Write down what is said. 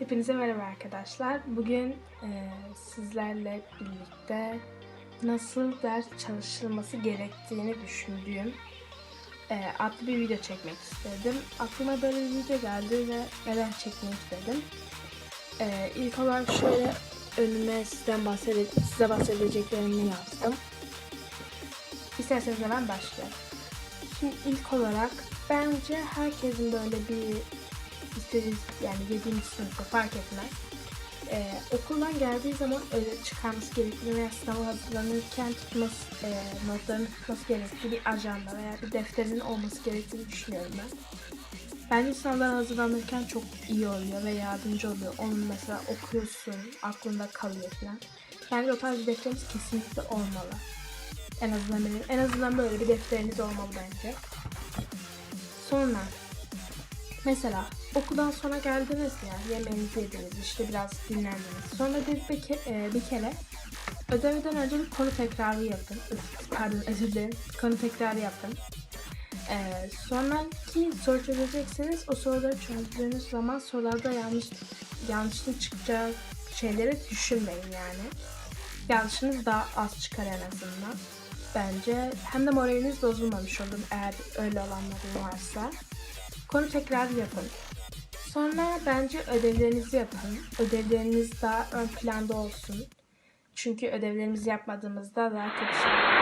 Hepinize merhaba arkadaşlar. Bugün e, sizlerle birlikte nasıl ders çalışılması gerektiğini düşündüğüm e, adlı bir video çekmek istedim. Aklıma böyle bir video geldi ve neden çekmek istedim. E, ilk olarak şöyle önüme sizden bahsede size bahsedeceklerimi yazdım. İsterseniz hemen başlayalım. Şimdi ilk olarak bence herkesin böyle bir istediği yani 7. sınıfta fark etmez. Ee, okuldan geldiği zaman öyle çıkarması gerektiğini veya sınava hazırlanırken tutması, e, notlarını tutması gerektiği bir ajanda veya bir defterinin olması gerektiğini düşünüyorum ben. Bence sınavlara hazırlanırken çok iyi oluyor ve yardımcı oluyor. Onun mesela okuyorsun, aklında kalıyor falan. Bence o tarz bir defterimiz kesinlikle olmalı. En azından benim, en azından böyle bir defteriniz olmalı bence. Sonra Mesela okuldan sonra geldiniz ya yemeğinizi yediniz işte biraz dinlendiniz. Sonra bir, bir, ke- e, bir kere ödevden önce bir konu tekrarı yapın. Pardon özür dilerim. Konu tekrarı yapın. Ee, sonraki soru çözeceksiniz. O soruları çözdüğünüz zaman sorularda yanlış yanlışlık çıkacak şeyleri düşünmeyin yani. Yanlışınız daha az çıkar en azından. Bence hem de moraliniz bozulmamış olur eğer öyle olanların varsa. Konu tekrar yapın. Sonra bence ödevlerinizi yapın. Ödevleriniz daha ön planda olsun. Çünkü ödevlerimizi yapmadığımızda daha kötü şeyler